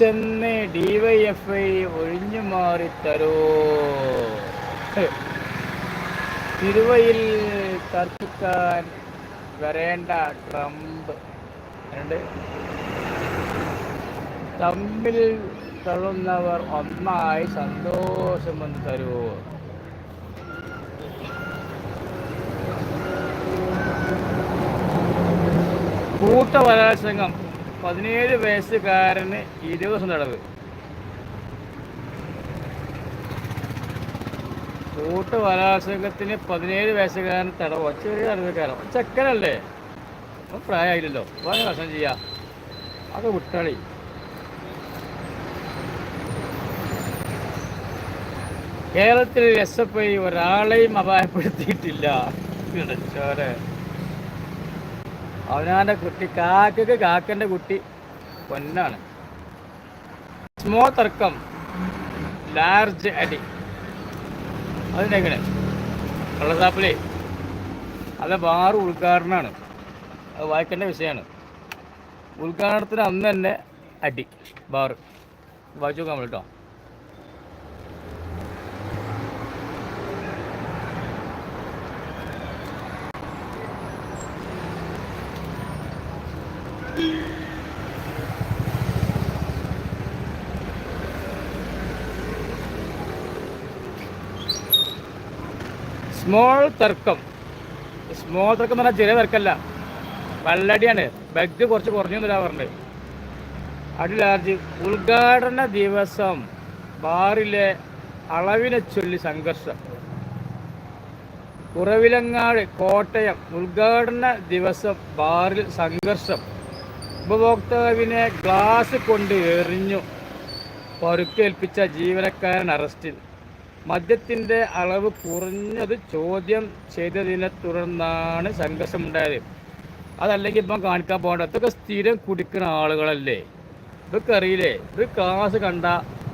ചെന്ന് ഡിവൈഎഫ്ഐ ഒഴിഞ്ഞു മാറി തരോ. തിരുവയിൽ തർക്കിക്കാൻ വരേണ്ട ട്രംപ്. രണ്ട്. തമ്മിൽ തള്ളുന്നവർ ഒന്നായി സന്തോഷമെന്ന് തരൂ. കൂട്ടബലാത്സംഗം പതിനേഴ് വയസ്സുകാരന് ഇരുപത് ദിവസം തടവ്. കൂട്ടബലാത്സംഗത്തിന് പതിനേഴ് വയസ്സുകാരന് തടവ്. ചെറിയ തടവുകാരൻ ചെക്കനല്ലേ? അപ്പം പ്രായമായില്ലല്ലോ. വർഷം ചെയ്യാം. അത് വിട്ടളി കേരളത്തിൽ എസ് എഫ് ഐ ഒരാളെയും അപായപ്പെടുത്തിയിട്ടില്ല. ചോരെ അവനാന്റെ കുട്ടി കാക്കക്ക് കാക്കന്റെ കുട്ടി പൊന്നാണ്. സ്മോ തർക്കം ലാർജ് അടി. അതിനെങ്ങനെ കള്ളസാപ്പിലേ അത് ബാർ ഉദ്ഘാടനമാണ് അത് വായിക്കേണ്ട വിഷയമാണ്. ഉദ്ഘാടനത്തിന് അന്ന് തന്നെ അടി ബാർ വായിച്ചു നോക്കാൻ കേട്ടോ. സ്മോൾ തർക്കം. സ്മോൾ തർക്കം എന്ന് പറഞ്ഞാൽ ചെറിയ തർക്കമല്ല. വല്ലടിയാണ്. ബഗ് കുറച്ച് കുറഞ്ഞു എന്നില്ല പറഞ്ഞത്. അടി ലാർജ് ഉദ്ഘാടന ദിവസം ബാറിലെ അളവിനെ ചൊല്ലി സംഘർഷം. കുറവിലങ്ങാട് കോട്ടയം ഉദ്ഘാടന ദിവസം ബാറിൽ സംഘർഷം. ഉപഭോക്താവിനെ ഗ്ലാസ് കൊണ്ട് എറിഞ്ഞു. പരുക്കേൽപ്പിച്ച ജീവനക്കാരൻ അറസ്റ്റിൽ. മദ്യത്തിന്റെ അളവ് കുറഞ്ഞത് ചോദ്യം ചെയ്തതിനെ തുടർന്നാണ് സംഘർഷമുണ്ടായത്. അതല്ലെങ്കിൽ ഇപ്പം കാണിക്കാൻ പോകണ്ട. അതൊക്കെ സ്ഥിരം കുടിക്കുന്ന ആളുകളല്ലേ? ഇതൊക്കെ അറിയില്ലേ? ഇത് ക്ലാസ് കണ്ട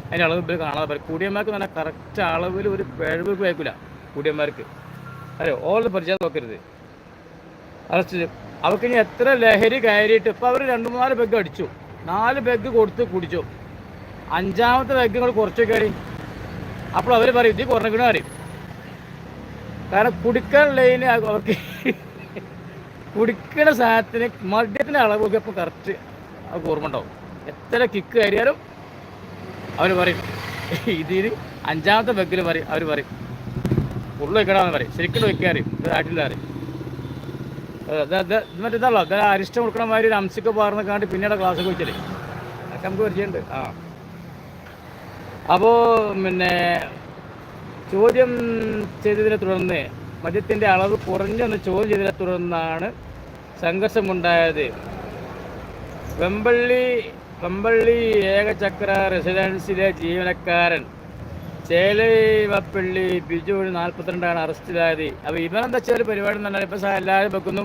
അതിന്റെ അളവ് ഇവർ കാണാതെ പറയും കുടിയന്മാർക്ക് തന്നെ കറക്റ്റ് അളവിൽ ഒരു പിഴവ് വയ്ക്കില്ല കുടിയന്മാർക്ക്. അതെ ഓൾ പരിചയം നോക്കരുത്. അറസ്റ്റ് അവർക്ക് ഇനി എത്ര ലഹരി കയറിയിട്ട് ഇപ്പം അവർ രണ്ട് മൂന്നാൽ ബെഗ് അടിച്ചു. നാല് ബെഗ് കൊടുത്ത് കുടിച്ചു. അഞ്ചാമത്തെ ബെഗ് നിങ്ങൾ കുറച്ച് കയറി അപ്പോൾ അവർ പറയും ഇത് കുറഞ്ഞിക്കണ പറയും. കാരണം കുടിക്കാനുള്ളതിന് അവർക്ക് കുടിക്കുന്ന സാധനത്തിന് മദ്യത്തിന്റെ അളവൊക്കെ ഇപ്പോൾ കറക്റ്റ് അവർക്ക് ഓർമ്മ ഉണ്ടാവും. എത്ര കിക്ക് കയറിയാലും അവർ പറയും ഇതിന് അഞ്ചാമത്തെ ബെഗിൽ പറയും അവർ പറയും. ഉള്ളു വെക്കണമെന്ന് പറയും. ശരിക്കും വെക്കാറിയും ആയിട്ടില്ല അറിയും മറ്റേ ഇതല്ലോ ഇത് അരിഷ്ടം കൊടുക്കണ മാതിരി ഒരു അംസിക്ക് പാർന്ന് കാണ്ട് പിന്നീട് ക്ലാസ് വെച്ചല്ലേ? അതൊക്കെ നമുക്ക് പരിചയമുണ്ട്. ആ. അപ്പോൾ പിന്നെ ചോദ്യം ചെയ്തതിനെ തുടർന്ന് മദ്യത്തിന്റെ അളവ് കുറഞ്ഞെന്ന് ചോദ്യം ചെയ്തതിനെ തുടർന്നാണ് സംഘർഷമുണ്ടായത്. വെമ്പള്ളി വെമ്പള്ളി ഏകചക്ര റെസിഡൻസിലെ ജീവനക്കാരൻ ചേലവപ്പള്ളി ബിജു ഒരു നാൽപ്പത്തിരണ്ടാണ് അറസ്റ്റിലായത്. അപ്പോൾ ഇവനെന്താ വെച്ചാൽ പരിപാടി പറഞ്ഞാൽ ഇപ്പം എല്ലാവരും വെക്കുന്നു.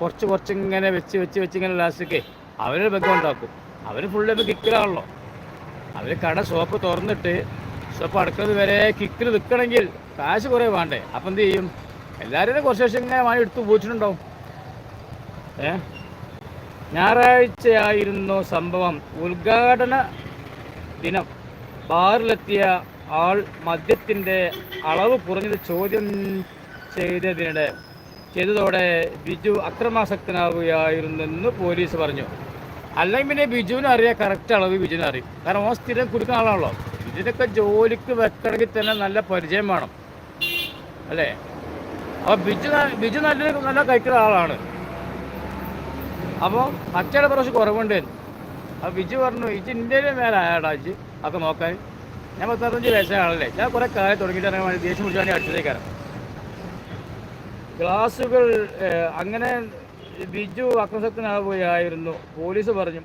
കുറച്ച് കുറച്ച് ഇങ്ങനെ വെച്ച് വെച്ച് വെച്ച് ഇങ്ങനെ ലാസ്റ്റൊക്കെ അവരൊരു ബെഗ് ഉണ്ടാക്കും. അവർ ഫുള്ള് ഇപ്പോൾ കിക്കിലാണല്ലോ അവർ കട ഷോപ്പ് തുറന്നിട്ട് ഷോപ്പ് അടക്കുന്നത് വരെ കിക്കിൽ നിൽക്കണമെങ്കിൽ കാശ് കുറേ വേണ്ടേ? അപ്പം എന്ത് ചെയ്യും? എല്ലാവരും കുറച്ച് വർഷം ഇങ്ങനെ വാങ്ങി എടുത്ത് പോയിട്ടുണ്ടാവും ഏ? ഞായറാഴ്ചയായിരുന്നു സംഭവം. ഉദ്ഘാടന ദിനം. ബാറിലെത്തിയ ആൾ മദ്യത്തിന്റെ അളവ് കുറഞ്ഞത് ചോദ്യം ചെയ്തതിനിടെ ചെയ്തതോടെ ബിജു അക്രമാസക്തനാവുകയായിരുന്നെന്ന് പോലീസ് പറഞ്ഞു. അല്ലെങ്കിൽ പിന്നെ ബിജുവിന് അറിയാം കറക്റ്റ് അളവ് ബിജുവിന് അറിയും. കാരണം ഓൻ സ്ഥിരം കുടിക്കുന്ന ആളാണല്ലോ. ഇതിനൊക്കെ ജോലിക്ക് വെക്കണമെങ്കിൽ തന്നെ നല്ല പരിചയം വേണം. അല്ലേ? അപ്പോൾ ബിജു ബിജു നല്ല നല്ല കഴിക്കുന്ന ആളാണ്. അപ്പോൾ അച്ഛയുടെ കുറച്ച് കുറവുണ്ട്. അപ്പോൾ ബിജു പറഞ്ഞു ഇജ് ഇന്ത്യയിലെ മേലെ ആയാടാ ഇജ് ഒക്കെ നോക്കാൻ. ഞാൻ പത്തറുപത്തഞ്ച് വയസ്സായ ആളല്ലേ? ഞാൻ കുറെ കാലം തുടങ്ങിയിട്ട് ദേഷ്യം പിടിച്ചാൽ അടുത്തേക്കാരം ഗ്ലാസുകൾ അങ്ങനെ ബിജു അക്രമസക്തനാവുകയായിരുന്നു പോലീസ് പറഞ്ഞു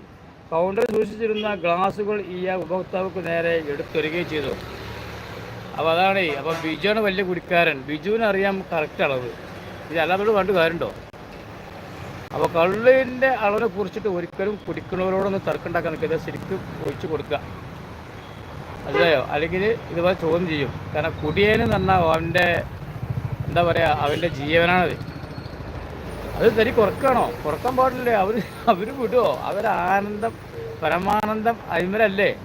കൗണ്ടറിൽ സൂക്ഷിച്ചിരുന്ന ഗ്ലാസുകൾ ഈ ഉപഭോക്താവുക്ക് നേരെ എടുത്തൊരുകയും ചെയ്തു. അപ്പോൾ അതാണ് അപ്പോൾ ബിജുവാണ് വലിയ കുടിക്കാരൻ. ബിജുവിന് അറിയാം കറക്റ്റ് അളവ്. ഇത് അല്ലാത്തോട് കണ്ട് കാര്യമുണ്ടോ? അപ്പോൾ കള്ളിന്റെ അളവിനെ കുറിച്ചിട്ട് ഒരിക്കലും കുടിക്കുന്നവരോടൊന്ന് തർക്കമുണ്ടാക്കാൻ നിൽക്കരുത്. ശരിക്കും ഒഴിച്ചു കൊടുക്കുക. മനസ്സിലായോ? അല്ലെങ്കിൽ ഇതുപോലെ ചോദ്യം ചെയ്യും. കാരണം കുടിയേന് പറഞ്ഞാൽ അവന്റെ എന്താ പറയുക അവന്റെ ജീവനാണത്. അത് തരി കുറക്കണോ? കുറയ്ക്കാൻ പാടില്ലേ? അവർ അവർ വിടുമോ അവരാനന്ദം പരമാനന്ദം അയ്മലല്ലേ